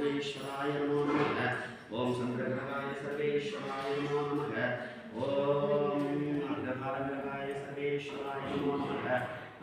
सर्वेश्वराय नमो नमः। ॐ चन्द्रग्रहाय सर्वेश्वराय नमो नमः। ॐ अर्घभारग्रहाय सर्वेश्वराय नमो नमः।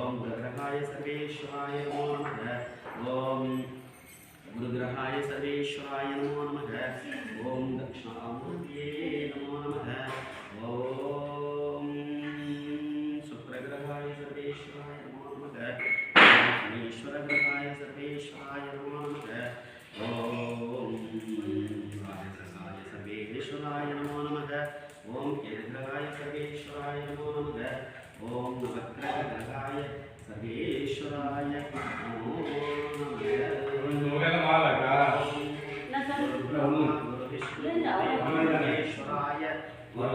ॐ गुरुग्रहाय सर्वेश्वराय नमो नमः। ॐ गुरुग्रहाय सर्वेश्वराय नमो नमः। ॐ दक्षिणामूर्तये नमो नमः। ॐ शुक्रग्रहाय सर्वेश्वराय नमो नमः। ईश्वरग्रहाय सर्वेश्वराय नमो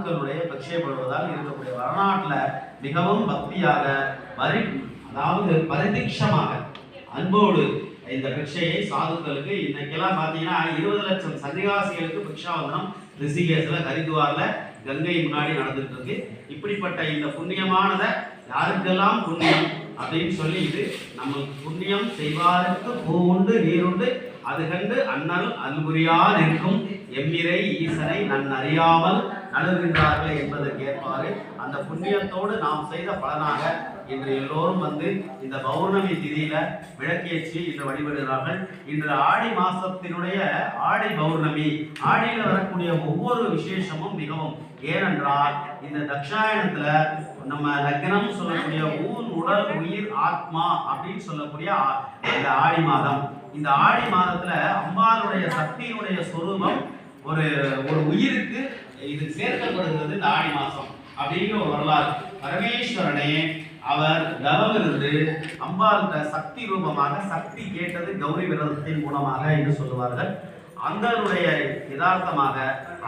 சாதுக்களுடைய பிரக்ஷேபடுவதால் இருக்கக்கூடிய வரலாற்றில் மிகவும் பக்தியாக பரி அதாவது பரிதீட்சமாக அன்போடு இந்த பிக்ஷையை சாதுக்களுக்கு இன்னைக்கெல்லாம் பார்த்தீங்கன்னா இருபது லட்சம் சன்னிகாசிகளுக்கு பிக்ஷாவதனம் ரிஷிகேசில் ஹரித்வாரில் கங்கை முன்னாடி நடந்துட்டு இருக்கு இப்படிப்பட்ட இந்த புண்ணியமானதை யாருக்கெல்லாம் புண்ணியம் அப்படின்னு சொல்லி இது நம்மளுக்கு புண்ணியம் செய்வாருக்கு பூ உண்டு நீர் உண்டு. அது கண்டு அண்ணல் அன்புரியார் இருக்கும். எம்மிரை ஈசனை நன் அறியாமல் நழுகின்றார்கள் என்பதற்கேற்பாறு அந்த புண்ணியத்தோடு நாம் செய்த பலனாக இன்று எல்லோரும் வந்து இந்த பௌர்ணமி திதியில விளக்கேற்றி இன்று வழிபடுகிறார்கள். இன்று ஆடி மாசத்தினுடைய ஆடி பௌர்ணமி ஆடியில் வரக்கூடிய ஒவ்வொரு விசேஷமும் மிகவும் ஏனென்றால் இந்த தக்ஷாயணத்துல நம்ம லக்னம் சொல்லக்கூடிய ஊர் உடல் உயிர் ஆத்மா அப்படின்னு சொல்லக்கூடிய ஆ- இந்த ஆடி மாதம். இந்த ஆடி மாதத்துல அம்பாளுடைய சக்தியினுடைய சொரூபம் ஒரு ஒரு உயிருக்கு இது சேர்க்கப்படுகிறது இந்த ஆடி மாசம் அப்படிங்கிற ஒரு வரலாறு. பரமேஸ்வரனே அவர் தவமிருந்து அம்பாள்கிட்ட சக்தி ரூபமாக சக்தி கேட்டது கௌரி விரதத்தின் மூலமாக என்று சொல்லுவார்கள். அந்தனுடைய யதார்த்தமாக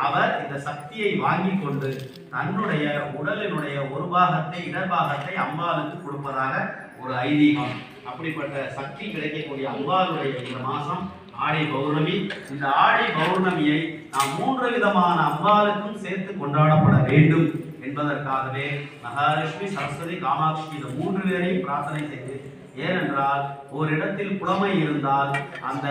அவர் இந்த சக்தியை வாங்கி கொண்டு தன்னுடைய உடலினுடைய ஒரு பாகத்தை இடர்பாகத்தை அம்பாளுக்கு கொடுப்பதாக ஒரு ஐதீகம். அப்படிப்பட்ட சக்தி கிடைக்கக்கூடிய அம்பாளுடைய இந்த மாதம் ஆடி பௌர்ணமி. இந்த ஆடி பௌர்ணமியை நாம் மூன்று விதமான அம்பாளுக்கும் சேர்த்து கொண்டாடப்பட வேண்டும் என்பதற்காகவே மகாலட்சுமி சரஸ்வதி காமாட்சி இந்த மூன்று பேரையும் பிரார்த்தனை செய்து ஏனென்றால் ஓரிடத்தில் புலமை இருந்தால் அந்த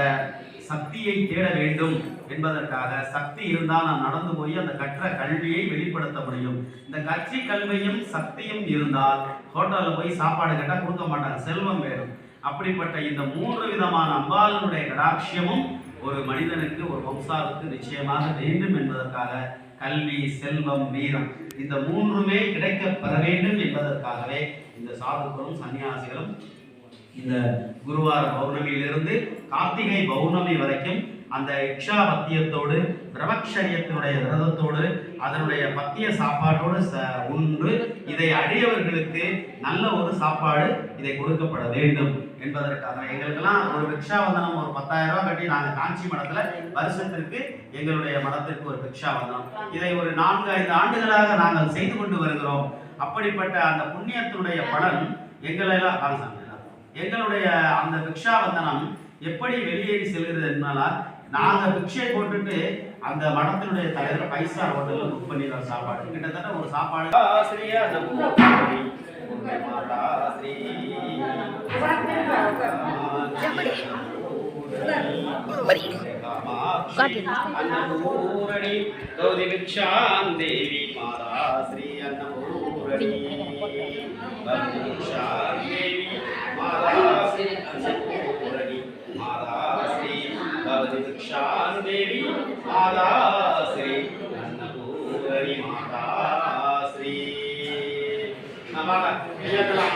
சக்தியை தேட வேண்டும் என்பதற்காக சக்தி இருந்தால் நாம் நடந்து போய் அந்த கற்ற கல்வியை வெளிப்படுத்த முடியும். இந்த கட்சி கல்வியும் சக்தியும் இருந்தால் ஹோட்டலில் போய் சாப்பாடு கேட்டால் கொடுக்க மாட்டாங்க. செல்வம் வேணும். அப்படிப்பட்ட இந்த மூன்று விதமான அம்பாளனுடைய கடாட்சியமும் ஒரு மனிதனுக்கு ஒரு வம்சாவுக்கு நிச்சயமாக வேண்டும் என்பதற்காக கல்வி செல்வம் வீரம் இந்த மூன்றுமே கிடைக்க பெற வேண்டும் என்பதற்காகவே இந்த சாதுக்களும் சன்னியாசிகளும் இந்த குருவார பௌர்ணமியிலிருந்து கார்த்திகை பௌர்ணமி வரைக்கும் அந்த இக்ஷா பத்தியத்தோடு பிரமக்ஷரியத்தினுடைய விரதத்தோடு அதனுடைய பத்திய சாப்பாட்டோடு ச உண்டு. இதை அடியவர்களுக்கு நல்ல ஒரு சாப்பாடு இதை கொடுக்கப்பட வேண்டும் என்பதற்காக. எங்களுக்கெல்லாம் ஒரு பிக்ஷாவந்தனம் ஒரு பத்தாயிரம் ரூபாய் கட்டி நாங்கள் காஞ்சி மடத்துல வருஷத்திற்கு எங்களுடைய மடத்திற்கு ஒரு பிக்ஷாவந்தனம் இதை ஒரு நான்கு ஐந்து ஆண்டுகளாக நாங்கள் செய்து கொண்டு வருகிறோம். அப்படிப்பட்ட அந்த புண்ணியத்தினுடைய பலன் எங்களெல்லாம் எங்களுடைய அந்த பிக்ஷாவந்தனம் எப்படி வெளியேறி செல்கிறது என்றால் நாங்க பிக்ஷை போட்டுட்டு அந்த மடத்தினுடைய தலைவர் ஃபைவ் ஸ்டார் ஹோட்டல்ல புக் பண்ணிடுறோம் சாப்பாடு. கிட்டத்தட்ட ஒரு சாப்பாடு. அன்னபூரணி கௌரி பிக்ஷாம் தேவி மாதா ஸ்ரீ அன்னபூரணி கௌரி பிக்ஷாம் தேவி மாதா ஸ்ரீ அன்னபூரணி மாதா ஸ்ரீ கௌரி பிக்ஷாம் தேவி மாதா ஸ்ரீ அன்னபூரணி மாதா ஸ்ரீ நம்ம ஐயாக்கெல்லாம்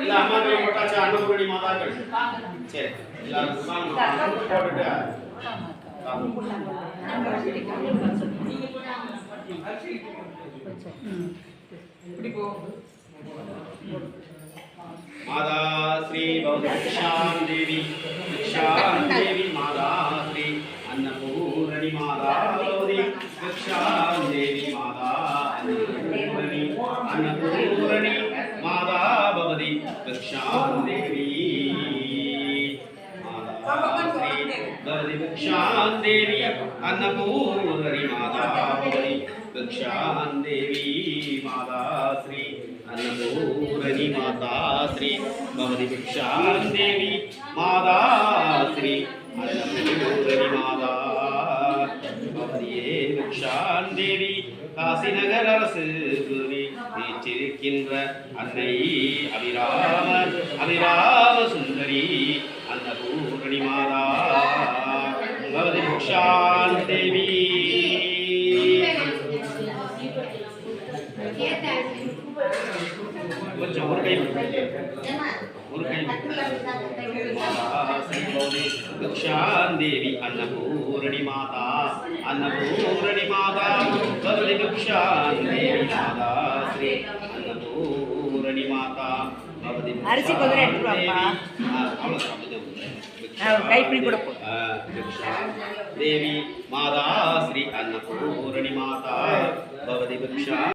இல்ல அம்மா பேர் போட்டாச்சு அன்னபூரணி மாதாக்கள். சரி எல்லாரும் போட்டுட்டு மாதா ஸ்ரீ தேவி ஷாம் தேவி. அன்னபூரணி மாதா பவதி வக்ஷாம் தேவி பவதி வக்ஷாம் தேவி அன்னபூரணி மாதா பவதி வக்ஷாம் தேவி மாதா ஸ்ரீ அன்னபூரணி மாதா ஸ்ரீ பவதி வக்ஷாம் தேவி மாதா அன்னபூரணி மாதா காசி நகர் அரசு காமிச்சிருக்கின்ற அன்னை அபிராம அபிராம சுந்தரி அந்த பூரணி மாதா பகவதி மோக்ஷான் தேவி. கொஞ்சம் ஒரு கை ஒரு கை தேவி அன்னபூரணி மாதா அன்னபூரணி மாதா பகவதி மோக்ஷான் தேவி. அரிசி குதிரை எடுத்துருவாப்பா கைப்பிடி கொடுப்போம் தேவி மாதா ஸ்ரீ அன்னபூரணி மாதா பவதி பிக்ஷா